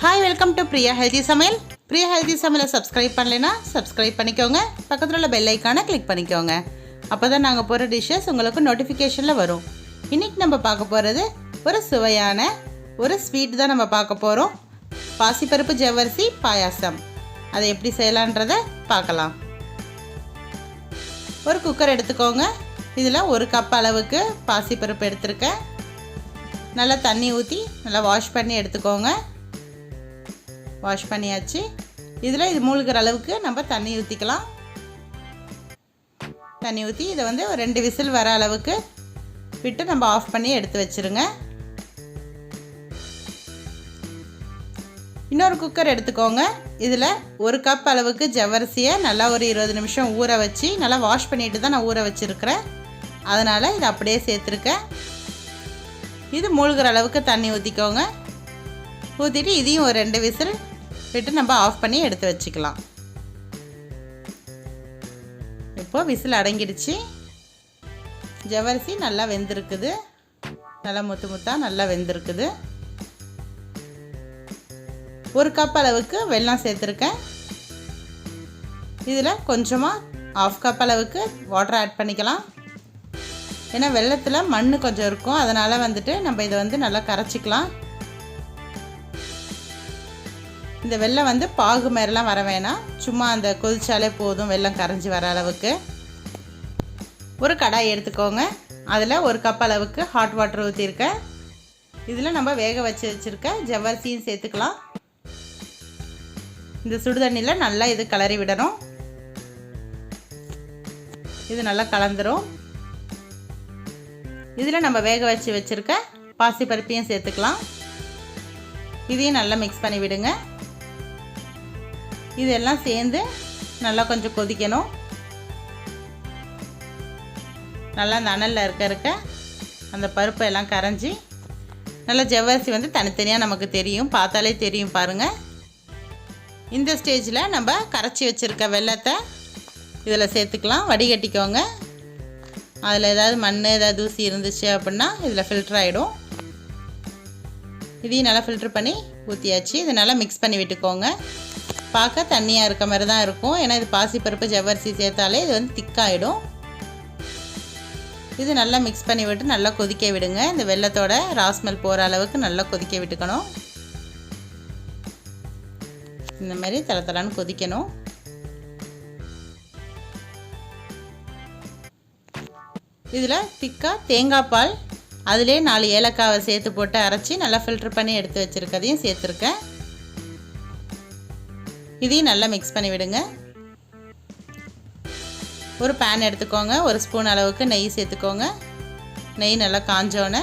Hi welcome to Priya healthy Samayal Priya healthy சமையலை subscribe பண்ணலைன்னா subscribe பண்ணிக்கோங்க. பக்கத்தில் உள்ள பெல் ஐக்கானை கிளிக் பண்ணிக்கோங்க. அப்போ தான் நாங்கள் போகிற டிஷ்ஷஸ் உங்களுக்கு நோட்டிஃபிகேஷனில் வரும். இன்றைக்கி நம்ம பார்க்க போகிறது ஒரு சுவையான ஒரு ஸ்வீட் தான் நம்ம பார்க்க போகிறோம் பாசிப்பருப்பு ஜவ்வரிசி பாயாசம். அதை எப்படி செய்யலான்றதை பார்க்கலாம். ஒரு குக்கர் எடுத்துக்கோங்க. இதில் ஒரு கப் அளவுக்கு பாசிப்பருப்பு எடுத்திருக்கேன். நல்லா தண்ணி ஊற்றி நல்லா வாஷ் பண்ணி எடுத்துக்கோங்க. வாஷ் பண்ணியாச்சு. இதில் இது மூழ்கிற அளவுக்கு நம்ம தண்ணி ஊற்றிக்கலாம் தண்ணி ஊற்றி இதை வந்து ஒரு ரெண்டு விசில் வர அளவுக்கு விட்டு நம்ம ஆஃப் பண்ணி எடுத்து வச்சுருங்க. இன்னொரு குக்கர் எடுத்துக்கோங்க. இதில் ஒரு கப் அளவுக்கு ஜவ்வரிசியை நல்லா ஒரு இருபது நிமிஷம் ஊற வச்சு நல்லா வாஷ் பண்ணிட்டு தான் நான் ஊற வச்சுருக்கிறேன். அதனால் இதை அப்படியே சேர்த்துருக்கேன். இது மூழ்கிற அளவுக்கு தண்ணி ஊற்றிக்கோங்க ஊற்றிட்டு இதையும் ஒரு ரெண்டு விசில் விட்டு நம்ம ஆஃப் பண்ணி எடுத்து வச்சுக்கலாம். இப்போது விசில் அடங்கிடுச்சு. ஜவரிசி நல்லா வெந்திருக்குது. நல்லா முத்து முத்தாக நல்லா வெந்திருக்குது. ஒரு கப் அளவுக்கு வெல்லம் சேர்த்துருக்கேன். இதில் கொஞ்சமாக ஆஃப் கப் அளவுக்கு வாட்டர் ஆட் பண்ணிக்கலாம். ஏன்னா வெள்ளத்தில் மண் கொஞ்சம் இருக்கும். அதனால் வந்துட்டு நம்ம இதை வந்து நல்லா கரைச்சிக்கலாம். இந்த வெள்ளம் வந்து பாகு மாதிரிலாம் வர வேணாம். சும்மா அந்த கொதிச்சாலே போதும் வெள்ளம் கரைஞ்சி வர அளவுக்கு. ஒரு கடாய் எடுத்துக்கோங்க. அதில் ஒரு கப் அளவுக்கு ஹாட் வாட்டர் ஊற்றிருக்கேன் இதில் நம்ம வேக வச்சு வச்சுருக்க ஜவ்வரிசியும் சேர்த்துக்கலாம். இந்த சுடு தண்ணியில் நல்லா இது கிளறி விடணும். இது நல்லா கலந்துரும். இதில் நம்ம வேக வச்சு வச்சுருக்க பாசிப்பருப்பையும் சேர்த்துக்கலாம். இதையும் நல்லா மிக்ஸ் பண்ணி விடுங்க. இதெல்லாம் சேர்ந்து நல்லா கொஞ்சம் கொதிக்கணும். நல்லா அந்த அனலில் இருக்க இருக்க அந்த பருப்பை எல்லாம் கரைஞ்சி நல்லா ஜவ்வரிசி வந்து தனித்தனியாக நமக்கு தெரியும். பார்த்தாலே தெரியும் பாருங்கள் இந்த ஸ்டேஜில் நம்ம கரைச்சி வச்சுருக்க வெள்ளத்தை இதில் சேர்த்துக்கலாம். வடிகட்டிக்கோங்க. அதில் ஏதாவது மண் ஏதாவது தூசி இருந்துச்சு அப்படின்னா இதில் ஃபில்டர் ஆகிடும் இதையும் நல்லா ஃபில்ட்ரு பண்ணி ஊற்றியாச்சு இதை நல்லா மிக்ஸ் பண்ணி விட்டுக்கோங்க. பார்க்க தண்ணியாக இருக்க மாதிரி தான் இருக்கும். ஏன்னா இது பாசிப்பருப்பு ஜவ்வரிசி சேர்த்தாலே இது வந்து திக்காயிடும். இது நல்லா மிக்ஸ் பண்ணி விட்டு நல்லா கொதிக்க விடுங்க. இந்த வெள்ளத்தோட ராஸ்மெல் போகிற அளவுக்கு நல்லா கொதிக்க விட்டுக்கணும். இந்த மாதிரி தலை தலான்னு கொதிக்கணும். இதில் திக்காக தேங்காய் பால் அதிலே நாலு ஏலக்காவை சேர்த்து போட்டு அரைச்சி நல்லா ஃபில்ட்ரு பண்ணி எடுத்து வச்சுருக்கதையும் சேர்த்துருக்கேன். இதையும் நல்லா மிக்ஸ் பண்ணி விடுங்க. ஒரு பேன் எடுத்துக்கோங்க. ஒரு ஸ்பூன் அளவுக்கு நெய் சேர்த்துக்கோங்க. நெய் நல்லா காஞ்சோன்னே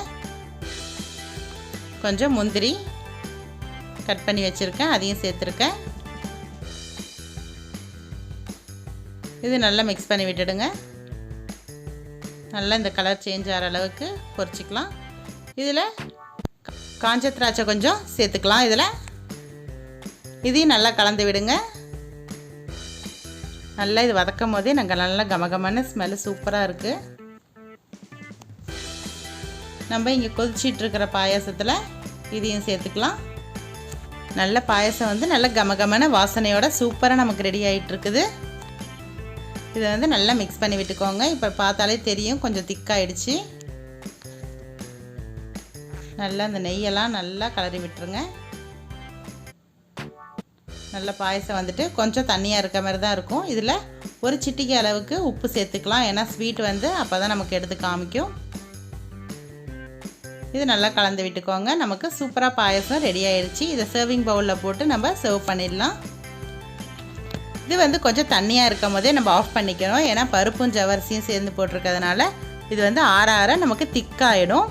கொஞ்சம் முந்திரி கட் பண்ணி வச்சுருக்கேன். அதையும் சேர்த்துருக்கேன். இது நல்லா மிக்ஸ் பண்ணி விட்டுடுங்க. நல்லா இந்த கலர் சேஞ்ச் ஆகிற அளவுக்கு பொரிச்சிக்கலாம் இதில் காஞ்ச திராட்சை கொஞ்சம் சேர்த்துக்கலாம். இதில் இதையும் நல்லா கலந்து விடுங்க. நல்லா இது வதக்கும் போதே நாங்கள் நல்லா கமகமான ஸ்மெல்லு சூப்பராக இருக்குது நம்ம இங்கே கொதிச்சிட்ருக்கிற பாயாசத்தில் இதையும் சேர்த்துக்கலாம். நல்ல பாயசம் வந்து நல்ல கமகமான வாசனையோட சூப்பராக நமக்கு ரெடி ஆகிட்டுருக்குது இதை வந்து நல்லா மிக்ஸ் பண்ணி விட்டுக்கோங்க. இப்போ பார்த்தாலே தெரியும் கொஞ்சம் திக்காயிடுச்சு நல்லா அந்த நெய்யெல்லாம் நல்லா கலரி விட்டுருங்க. நல்ல பாயசம் வந்துட்டு கொஞ்சம் தண்ணியாக இருக்க மாதிரி தான் இருக்கும். இதில் ஒரு சிட்டிக்கு அளவுக்கு உப்பு சேர்த்துக்கலாம். ஏன்னா ஸ்வீட் வந்து அப்போ தான் நமக்கு எடுத்து காமிக்கும். இது நல்லா கலந்து விட்டுக்கோங்க. நமக்கு சூப்பராக பாயசம் ரெடி ஆயிடுச்சு இதை சர்விங் பவுலில் போட்டு நம்ம சர்வ் பண்ணிடலாம். இது வந்து கொஞ்சம் தண்ணியாக இருக்கும் போதே நம்ம ஆஃப் பண்ணிக்கணும். ஏன்னா பருப்பும் ஜவரிசியும் சேர்ந்து போட்டிருக்கிறதுனால இது வந்து ஆற ஆற நமக்கு திக்காயிடும்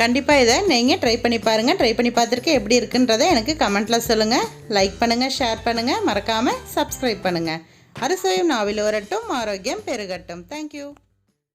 கண்டிப்பாக இதை நீங்கள் ட்ரை பண்ணி பாருங்கள் ட்ரை பண்ணி பார்த்துருக்கு எப்படி இருக்குன்றதை எனக்கு கமெண்ட்டில் சொல்லுங்கள் லைக் பண்ணுங்கள் ஷேர் பண்ணுங்கள் மறக்காமல் சப்ஸ்கிரைப் பண்ணுங்கள் அரிசையும் நாவில் வரட்டும் ஆரோக்கியம் பெருகட்டும். தேங்க்யூ